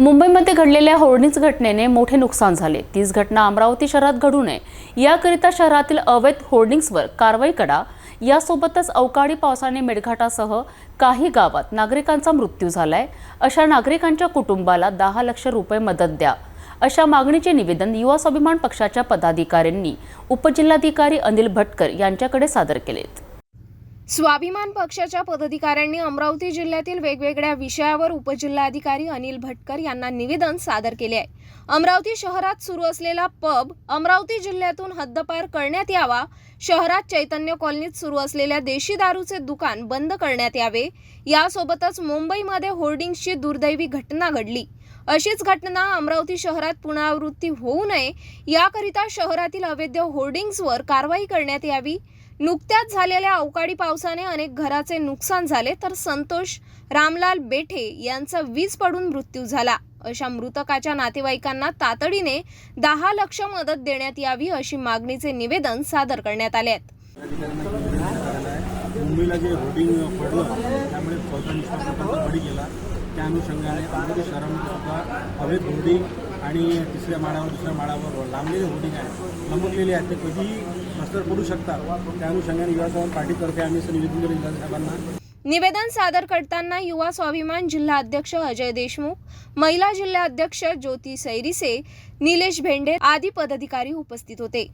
मुंबईमध्ये घडलेल्या होर्डिंग्ज घटनेने मोठे नुकसान झाले. तीच घटना अमरावती शहरात घडू नये. याकरिता शहरातील अवैध होर्डिंग्जवर कारवाई करा. यासोबतच अवकाळी पावसाने मेळघाटासह काही गावात नागरिकांचा मृत्यू झालाय. अशा नागरिकांच्या कुटुंबाला दहा लक्ष रुपये मदत द्या. अशा मागणीचे निवेदन युवा स्वाभिमान पक्षाच्या पदाधिकाऱ्यांनी उपजिल्हाधिकारी अनिल भटकर यांच्याकडे सादर केलेत. स्वाभिमान पक्षाच्या पदाधिकाऱ्यांनी अमरावती जिल्ह्यातील वेगवेगळ्या विषयावर उपजिल्हाधिकारी अनिल भटकर यांना निवेदन सादर केले आहे. अमरावती शहरात सुरू असलेला पब अमरावती जिल्ह्यातून हद्दपार करण्यात यावा शहरात चैतन्य कॉलनीत सुरू असलेल्या देशी दारूचे दुकान बंद करण्यात यावे यासोबतच मुंबईमध्ये होर्डिंग्सची दुर्दैवी घटना घडली. अशीच घटना अमरावती शहरात पुनरावृत्ती होऊ नये याकरिता शहरातील अवैध होर्डिंग्सवर कारवाई करण्यात यावी नुकत्याच झालेल्या अवकाळी पावसाने अनेक घराचे नुकसान झाले तर संतोष रामलाल बेठे यांचा वीज पडून मृत्यू झाला. अशा मृतकाच्या नातेवाईकांना तातडीने दहा लक्ष मदत देण्यात यावी अशी मागणीचे निवेदन सादर करण्यात आले आहेत. मुंबईला जे होर्डिंग पडलं त्यामुळे चौदा लोकांचा बळी गेला. त्या अनुषंगाने अमरावती शहरामध्ये सुद्धा अवैध होर्डिंग आणि तिसऱ्या माळावर दुसऱ्या माळावर लांबलेले होर्डिंग आहेत लंबकलेले आहेत ते कधीही रस्त्यावर करू शकतात त्या अनुषंगाने युवा समाज पार्टीतर्फे आम्ही निवेदन दिलं जिल्हा निवेदन सादर करताना युवा स्वाभिमान जिल्हा अध्यक्ष अजय देशमुख महिला जिल्हा अध्यक्ष ज्योती सैरिसे निलेश भेंडे आदी पदाधिकारी उपस्थित होते.